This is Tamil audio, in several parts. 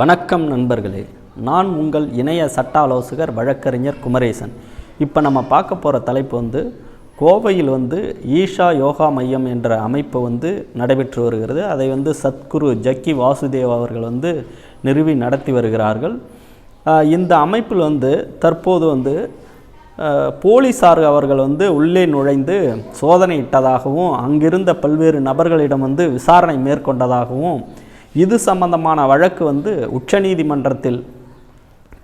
வணக்கம் நண்பர்களே. நான் உங்கள் இணைய சட்ட ஆலோசகர் வழக்கறிஞர் குமரேசன். இப்போ நம்ம பார்க்க போகிற தலைப்பு வந்து கோவையில் வந்து ஈஷா யோகா மையம் என்ற அமைப்பு வந்து நடைபெற்று வருகிறது. அதை வந்து சத்குரு ஜக்கி வாசுதேவ் அவர்கள் வந்து நிறுவி நடத்தி வருகிறார்கள். இந்த அமைப்பில் வந்து தற்போது வந்து போலீஸார் போலீசார் அவர்கள் வந்து உள்ளே நுழைந்து சோதனையிட்டதாகவும் அங்கிருந்த பல்வேறு நபர்களிடம் வந்து விசாரணை மேற்கொண்டதாகவும் இது சம்பந்தமான வழக்கு வந்து உச்சநீதிமன்றத்தில்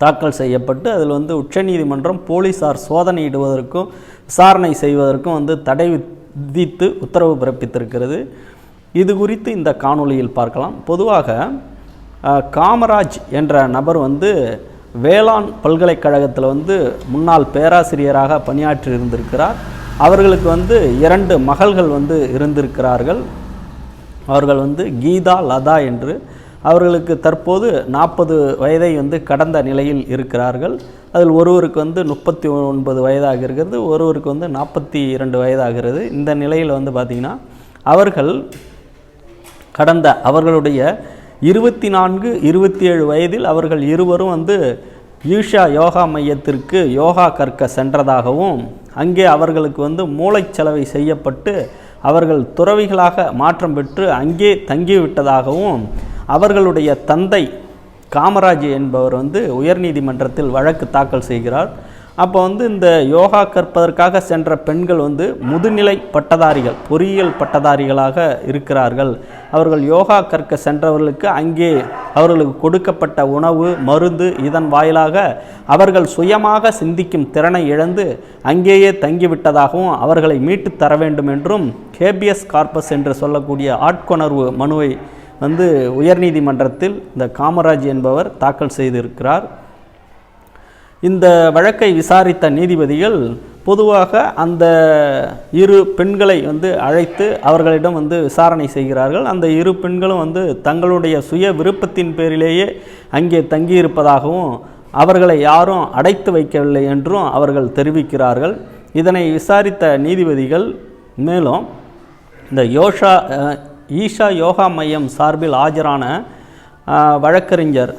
தாக்கல் செய்யப்பட்டு அதில் வந்து உச்சநீதிமன்றம் போலீசார் சோதனையிடுவதற்கும் விசாரணை செய்வதற்கும் வந்து தடை விதித்து உத்தரவு பிறப்பித்திருக்கிறது. இது குறித்து இந்த காணொளியில் பார்க்கலாம். பொதுவாக காமராஜ் என்ற நபர் வந்து வேளாண் பல்கலைக்கழகத்தில் வந்து முன்னாள் பேராசிரியராக பணியாற்றி இருந்திருக்கிறார் அவர்களுக்கு வந்து இரண்டு மகள்கள் வந்து இருந்திருக்கிறார்கள். அவர்கள் வந்து கீதா லதா என்று அவர்களுக்கு தற்போது நாற்பது வயதை வந்து கடந்த நிலையில் இருக்கிறார்கள். அதில் ஒருவருக்கு வந்து முப்பத்தி ஒன்பது வயதாக இருக்கிறது ஒருவருக்கு வந்து நாற்பத்தி இரண்டு வயதாகிறது இந்த நிலையில் வந்து பார்த்திங்கன்னா அவர்கள் கடந்த அவர்களுடைய இருபத்தி நான்கு இருபத்தி ஏழு வயதில் அவர்கள் இருவரும் வந்து ஈஷா யோகா மையத்திற்கு யோகா கற்க சென்றதாகவும் அங்கே அவர்களுக்கு வந்து மூளைச்சலவை செய்யப்பட்டு அவர்கள் துறவிகளாக மாற்றம் பெற்று அங்கே தங்கிவிட்டதாகவும் அவர்களுடைய தந்தை காமராஜ் என்பவர் வந்து உயர்நீதிமன்றத்தில் வழக்கு தாக்கல் செய்கிறார். அப்போ வந்து இந்த யோகா கற்பதற்காக சென்ற பெண்கள் வந்து முதுநிலை பட்டதாரிகள் பொறியியல் பட்டதாரிகளாக இருக்கிறார்கள். அவர்கள் யோகா கற்க சென்றவர்களுக்கு அங்கே அவர்களுக்கு கொடுக்கப்பட்ட உணவு மருந்து இதன் வாயிலாக அவர்கள் சுயமாக சிந்திக்கும் திறனை இழந்து அங்கேயே தங்கிவிட்டதாகவும் அவர்களை மீட்டுத் தர வேண்டும் என்றும் கேபிஎஸ் கார்பஸ் என்று சொல்லக்கூடிய ஆட்கொணர்வு மனுவை வந்து உயர்நீதிமன்றத்தில் இந்த காமராஜ் என்பவர் தாக்கல் செய்திருக்கிறார். இந்த வழக்கை விசாரித்த நீதிபதிகள் பொதுவாக அந்த இரு பெண்களை வந்து அழைத்து அவர்களிடம் வந்து விசாரணை செய்கிறார்கள். அந்த இரு பெண்களும் வந்து தங்களுடைய சுய விருப்பத்தின் பேரிலேயே அங்கே தங்கியிருப்பதாகவும் அவர்களை யாரும் அடைத்து வைக்கவில்லை என்றும் அவர்கள் தெரிவிக்கிறார்கள். இதனை விசாரித்த நீதிபதிகள் மேலும் இந்த யோஷா ஈஷா யோகா மையம் சார்பில் ஆஜரான வழக்கறிஞர்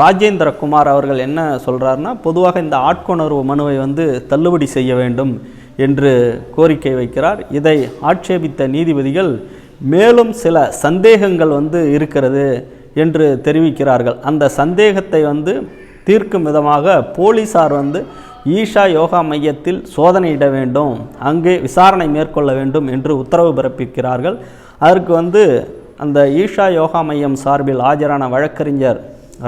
ராஜேந்திர குமார் அவர்கள் என்ன சொல்கிறாருன்னா பொதுவாக இந்த ஆட்கொணர்வு மனுவை வந்து தள்ளுபடி செய்ய வேண்டும் என்று கோரிக்கை வைக்கிறார். இதை ஆட்சேபித்த நீதிபதிகள் மேலும் சில சந்தேகங்கள் வந்து இருக்கிறது என்று தெரிவிக்கிறார்கள். அந்த சந்தேகத்தை வந்து தீர்க்கும் விதமாக போலீசார் வந்து ஈஷா யோகா மையத்தில் சோதனையிட வேண்டும் அங்கே விசாரணை மேற்கொள்ள வேண்டும் என்று உத்தரவு பிறப்பிக்கிறார்கள். அதற்கு வந்து அந்த ஈஷா யோகா மையம் சார்பில் ஆஜரான வழக்கறிஞர்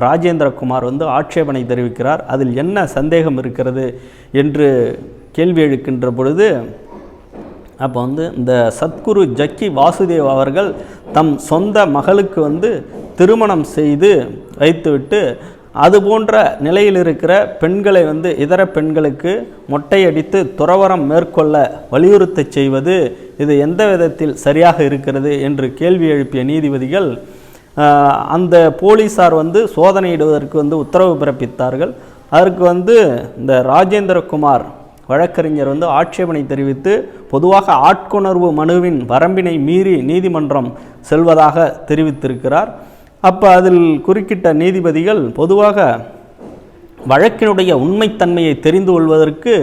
ராஜேந்திரகுமார் வந்து ஆட்சேபனை தெரிவிக்கிறார். அதில் என்ன சந்தேகம் இருக்கிறது என்று கேள்வி எழுக்கின்ற பொழுது அப்போ வந்து இந்த சத்குரு ஜக்கி வாசுதேவ் அவர்கள் தம் சொந்த மகளுக்கு வந்து திருமணம் செய்து வைத்துவிட்டு அது போன்ற நிலையில் இருக்கிற பெண்களை வந்து இதர பெண்களுக்கு மொட்டையடித்து துறவரம் மேற்கொள்ள வலியுறுத்தச் செய்வது இது எந்த விதத்தில் சரியாக இருக்கிறது என்று கேள்வி எழுப்பிய நீதிபதிகள் அந்த போலீசார் வந்து சோதனையிடுவதற்கு வந்து உத்தரவு பிறப்பித்தார்கள். அதற்கு வந்து இந்த ராஜேந்திரகுமார் வழக்கறிஞர் வந்து ஆட்சேபனை தெரிவித்து பொதுவாக ஆட்கொணர்வு மனுவின் வரம்பினை மீறி நீதிமன்றம் செல்வதாக தெரிவித்திருக்கிறார். அப்போ அதில் குறுக்கிட்ட நீதிபதிகள் பொதுவாக வழக்கினுடைய உண்மைத்தன்மையை தெரிந்து கொள்வதற்கு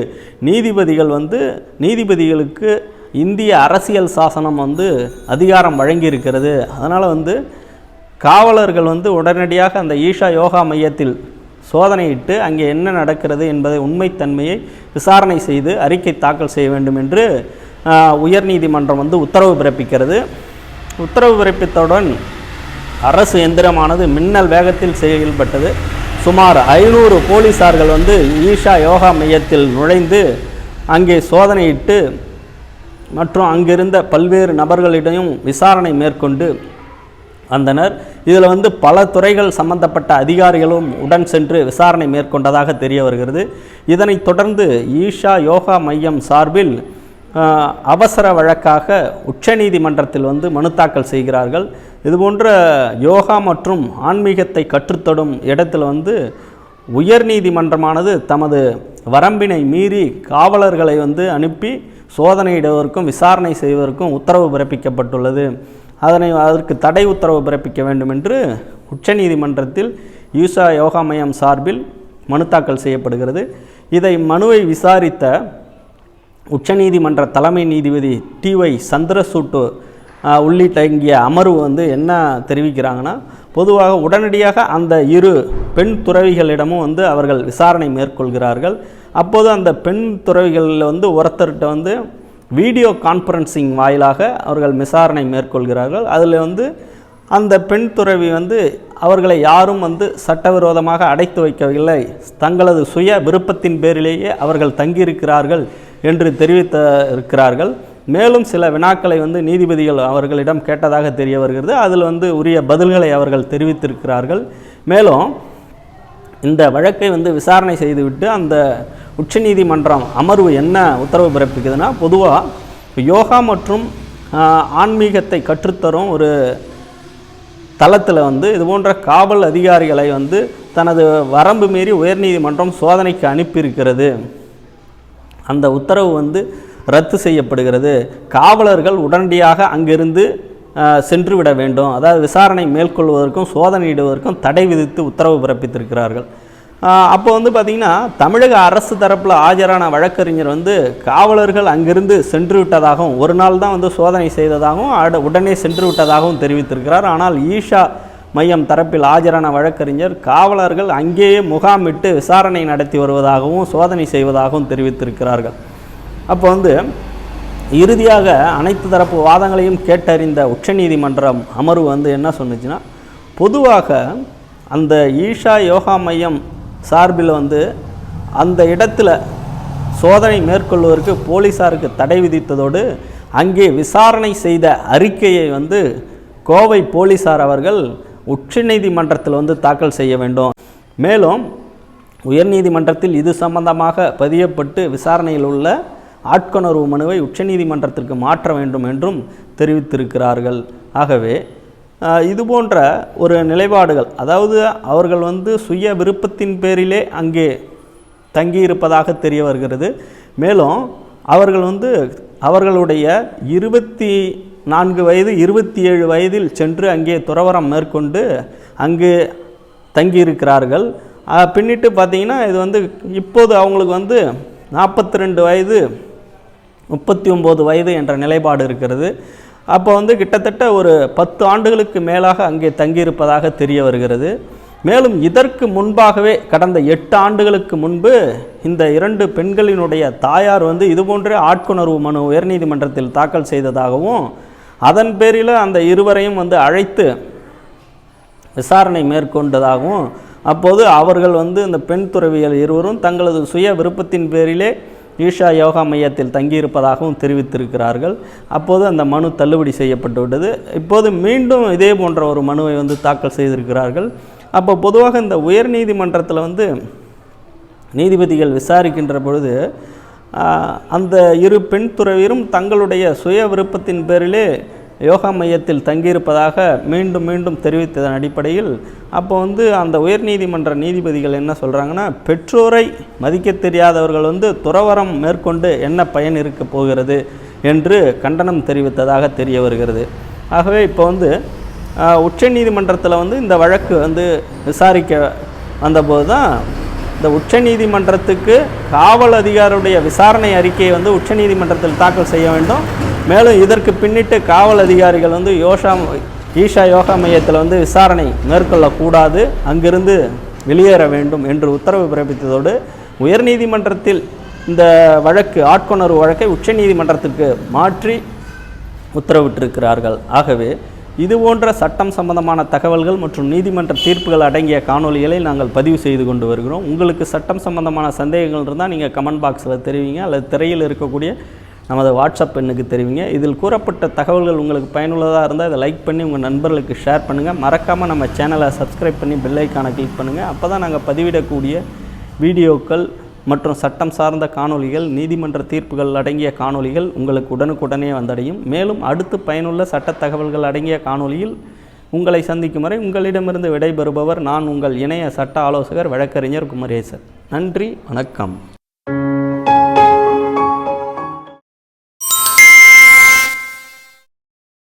நீதிபதிகள் வந்து நீதிபதிகளுக்கு இந்திய அரசியல் சாசனம் வந்து அதிகாரம் வழங்கியிருக்கிறது. அதனால் வந்து காவலர்கள் வந்து உடனடியாக அந்த ஈஷா யோகா மையத்தில் சோதனையிட்டு அங்கே என்ன நடக்கிறது என்பதை உண்மைத்தன்மையை விசாரணை செய்து அறிக்கை தாக்கல் செய்ய வேண்டும் என்று உயர்நீதிமன்றம் வந்து உத்தரவு பிறப்பிக்கிறது. உத்தரவு பிறப்பித்தவுடன் அரசு எந்திரமானது மின்னல் வேகத்தில் செயல்பட்டது. சுமார் ஐநூறு போலீசார்கள் வந்து ஈஷா யோகா மையத்தில் நுழைந்து அங்கே சோதனையிட்டு மற்றும் அங்கிருந்த பல்வேறு நபர்களிடையும் விசாரணை மேற்கொண்டு வந்தனர் இதில் வந்து பல துறைகள் சம்பந்தப்பட்ட அதிகாரிகளும் உடன் சென்று விசாரணை மேற்கொண்டதாக தெரிய வருகிறது. இதனைத் தொடர்ந்து ஈஷா யோகா மையம் சார்பில் அவசர வழக்காக உச்சநீதிமன்றத்தில் வந்து மனு தாக்கல் செய்கிறார்கள். இதுபோன்ற யோகா மற்றும் ஆன்மீகத்தை கற்றுத்தடும் இடத்தில் வந்து உயர்நீதிமன்றமானது தமது வரம்பினை மீறி காவலர்களை வந்து அனுப்பி சோதனையிடுவதற்கும் விசாரணை செய்வதற்கும் உத்தரவு பிறப்பிக்கப்பட்டுள்ளது. அதனை அதற்கு தடை உத்தரவு பிறப்பிக்க வேண்டும் என்று உச்சநீதிமன்றத்தில் யூசா யோகா மையம் சார்பில் மனு தாக்கல் செய்யப்படுகிறது. இதை மனுவை விசாரித்த உச்சநீதிமன்ற தலைமை நீதிபதி டிஒய் சந்திரசூட்டு உள்ளிட்ட இங்கிய அமர்வு வந்து என்ன தெரிவிக்கிறாங்கன்னா பொதுவாக உடனடியாக அந்த இரு பெண் துறவிகளிடமும் வந்து அவர்கள் விசாரணை மேற்கொள்கிறார்கள். அப்போது அந்த பெண் துறவிகளில் வந்து ஒருத்தர்கிட்ட வந்து வீடியோ கான்ஃபரன்சிங் வாயிலாக அவர்கள் விசாரணை மேற்கொள்கிறார்கள். அதில் வந்து அந்த பெண் துறவி வந்து அவர்களை யாரும் வந்து சட்டவிரோதமாக அடைத்து வைக்கவில்லை. தங்களது சுய விருப்பத்தின் பேரிலேயே அவர்கள் தங்கியிருக்கிறார்கள் என்று தெரிவித்த இருக்கிறார்கள் மேலும் சில வினாக்களை வந்து நீதிபதிகள் அவர்களிடம் கேட்டதாக தெரிய வருகிறது. அதில் வந்து உரிய பதில்களை அவர்கள் தெரிவித்திருக்கிறார்கள். மேலும் இந்த வழக்கை வந்து விசாரணை செய்துவிட்டு அந்த உச்சநீதிமன்றம் அமர்வு என்ன உத்தரவு பிறப்பிக்குதுன்னா பொதுவாக யோகா மற்றும் ஆன்மீகத்தை கற்றுத்தரும் ஒரு தளத்தில் வந்து இது போன்ற காவல் அதிகாரிகளை வந்து தனது வரம்பு மீறி உயர்நீதிமன்றம் சோதனைக்கு அனுப்பியிருக்கிறது. அந்த உத்தரவு வந்து ரத்து செய்யப்படுகிறது. காவலர்கள் உடனடியாக அங்கிருந்து சென்றுவிட வேண்டும். அதாவது விசாரணை மேற்கொள்வதற்கும் சோதனையிடுவதற்கும் தடை விதித்து உத்தரவு பிறப்பித்திருக்கிறார்கள். அப்போ வந்து பார்த்திங்கன்னா தமிழக அரசு தரப்பில் ஆஜரான வழக்கறிஞர் வந்து காவலர்கள் அங்கிருந்து சென்று விட்டதாகவும் ஒரு நாள் தான் வந்து சோதனை செய்ததாகவும் அட உடனே சென்று விட்டதாகவும் தெரிவித்திருக்கிறார். ஆனால் ஈஷா மையம் தரப்பில் ஆஜரான வழக்கறிஞர் காவலர்கள் அங்கேயே முகாமிட்டு விசாரணை நடத்தி வருவதாகவும் சோதனை செய்வதாகவும் தெரிவித்திருக்கிறார்கள். அப்போ வந்து இறுதியாக அனைத்து தரப்பு வாதங்களையும் கேட்டறிந்த உச்சநீதிமன்றம் அமர்வு வந்து என்ன சொன்னுச்சுன்னா பொதுவாக அந்த ஈஷா யோகா மையம் சார்பில் வந்து அந்த இடத்துல சோதனை மேற்கொள்வதற்கு போலீசாருக்கு தடை விதித்ததோடு அங்கே விசாரணை செய்த அறிக்கையை வந்து கோவை போலீசார் அவர்கள் உச்சநீதிமன்றத்தில் வந்து தாக்கல் செய்ய வேண்டும். மேலும் உயர்நீதிமன்றத்தில் இது சம்பந்தமாக பதியப்பட்டு விசாரணையில் உள்ள ஆட்கொணர்வு மனுவை உச்சநீதிமன்றத்திற்கு மாற்ற வேண்டும் என்றும் தெரிவித்திருக்கிறார்கள். ஆகவே இது போன்ற ஒரு நிலைப்பாடுகள் அதாவது அவர்கள் வந்து சுய விருப்பத்தின் பேரிலே அங்கே தங்கியிருப்பதாக தெரிய வருகிறது. மேலும் அவர்கள் வந்து அவர்களுடைய இருபத்தி நான்கு வயது இருபத்தி ஏழு வயதில் சென்று அங்கே துறவரம் மேற்கொண்டு அங்கு தங்கியிருக்கிறார்கள். பின்னிட்டு பார்த்தீங்கன்னா இது வந்து இப்போது அவங்களுக்கு வந்து நாற்பத்தி ரெண்டு வயது முப்பத்தி ஒம்பது வயது என்ற நிலைப்பாடு இருக்கிறது. அப்போ வந்து கிட்டத்தட்ட ஒரு பத்து ஆண்டுகளுக்கு மேலாக அங்கே தங்கியிருப்பதாக தெரிய வருகிறது. மேலும் இதற்கு முன்பாகவே கடந்த எட்டு ஆண்டுகளுக்கு முன்பு இந்த இரண்டு பெண்களினுடைய தாயார் வந்து இதுபோன்றே ஆட்கொணர்வு மனு உயர்நீதிமன்றத்தில் தாக்கல் செய்ததாகவும் அதன் பேரில் அந்த இருவரையும் வந்து அழைத்து விசாரணை மேற்கொண்டதாகவும் அப்போது அவர்கள் வந்து இந்த பெண் துறவியல் இருவரும் தங்களது சுய விருப்பத்தின் பேரிலே ஈஷா யோகா மையத்தில் தங்கியிருப்பதாகவும் தெரிவித்திருக்கிறார்கள். அப்போது அந்த மனு தள்ளுபடி செய்யப்பட்டு விட்டது. இப்போது மீண்டும் இதே போன்ற ஒரு மனுவை வந்து தாக்கல் செய்திருக்கிறார்கள். அப்போ பொதுவாக இந்த உயர் நீதிமன்றத்தில் வந்து நீதிபதிகள் விசாரிக்கின்ற பொழுது அந்த இரு பெண் துறவியரும் தங்களுடைய சுய விருப்பத்தின் பேரிலே யோகா மையத்தில் தங்கியிருப்பதாக மீண்டும் மீண்டும் தெரிவித்ததன் அடிப்படையில் அப்போ வந்து அந்த உயர்நீதிமன்ற நீதிபதிகள் என்ன சொல்கிறாங்கன்னா பெற்றோரை மதிக்க தெரியாதவர்கள் வந்து துறவரம் மேற்கொண்டு என்ன பயன் இருக்க போகிறது? என்று கண்டனம் தெரிவித்ததாக தெரிய வருகிறது. ஆகவே இப்போ வந்து உச்ச உச்சநீதிமன்றத்தில் வந்து இந்த வழக்கு வந்து விசாரிக்க வந்தபோது தான் இந்த உச்சநீதிமன்றத்துக்கு காவல் அதிகாரியுடைய விசாரணை அறிக்கையை வந்து உச்சநீதிமன்றத்தில் தாக்கல் செய்ய வேண்டும். மேலும் இதற்கு பின்னிட்டு காவல் அதிகாரிகள் வந்து யோஷா ஈஷா யோகா மையத்தில் வந்து விசாரணை மேற்கொள்ளக்கூடாது. அங்கிருந்து வெளியேற வேண்டும் என்று உத்தரவு பிறப்பித்ததோடு உயர்நீதிமன்றத்தில் இந்த வழக்கு ஆட்கொணர்வு வழக்கை உச்சநீதிமன்றத்திற்கு மாற்றி உத்தரவிட்டிருக்கிறார்கள். ஆகவே இது போன்ற சட்டம் சம்பந்தமான தகவல்கள் மற்றும் நீதிமன்ற தீர்ப்புகள் அடங்கிய காணொளிகளை நாங்கள் பதிவு செய்து கொண்டு வருகிறோம். உங்களுக்கு சட்டம் சம்பந்தமான சந்தேகங்கள் இருந்தால் நீங்கள் கமெண்ட் பாக்ஸில் தெரிவிங்க. அல்லது திரையில் இருக்கக்கூடிய நமது வாட்ஸ்அப் எண்ணுக்கு தெரிவிங்க. இதில் கூறப்பட்ட தகவல்கள் உங்களுக்கு பயனுள்ளதாக இருந்தால் இதை லைக் பண்ணி உங்கள் நண்பர்களுக்கு ஷேர் பண்ணுங்கள் மறக்காமல் நம்ம சேனலை சப்ஸ்கிரைப் பண்ணி பெல் ஐக்கானை கிளிக் பண்ணுங்கள் அப்போ தான் நாங்கள் பதிவிடக்கூடிய வீடியோக்கள் மற்றும் சட்டம் சார்ந்த காணொலிகள் நீதிமன்ற தீர்ப்புகள் அடங்கிய காணொலிகள் உங்களுக்கு உடனுக்குடனே வந்தடையும். மேலும் அடுத்து பயனுள்ள சட்ட தகவல்கள் அடங்கிய காணொளியில் உங்களை சந்திக்கும் வரை உங்களிடமிருந்து விடைபெறுபவர் நான் உங்கள் இணைய சட்ட ஆலோசகர் வழக்கறிஞர் குமரேசர் நன்றி வணக்கம்.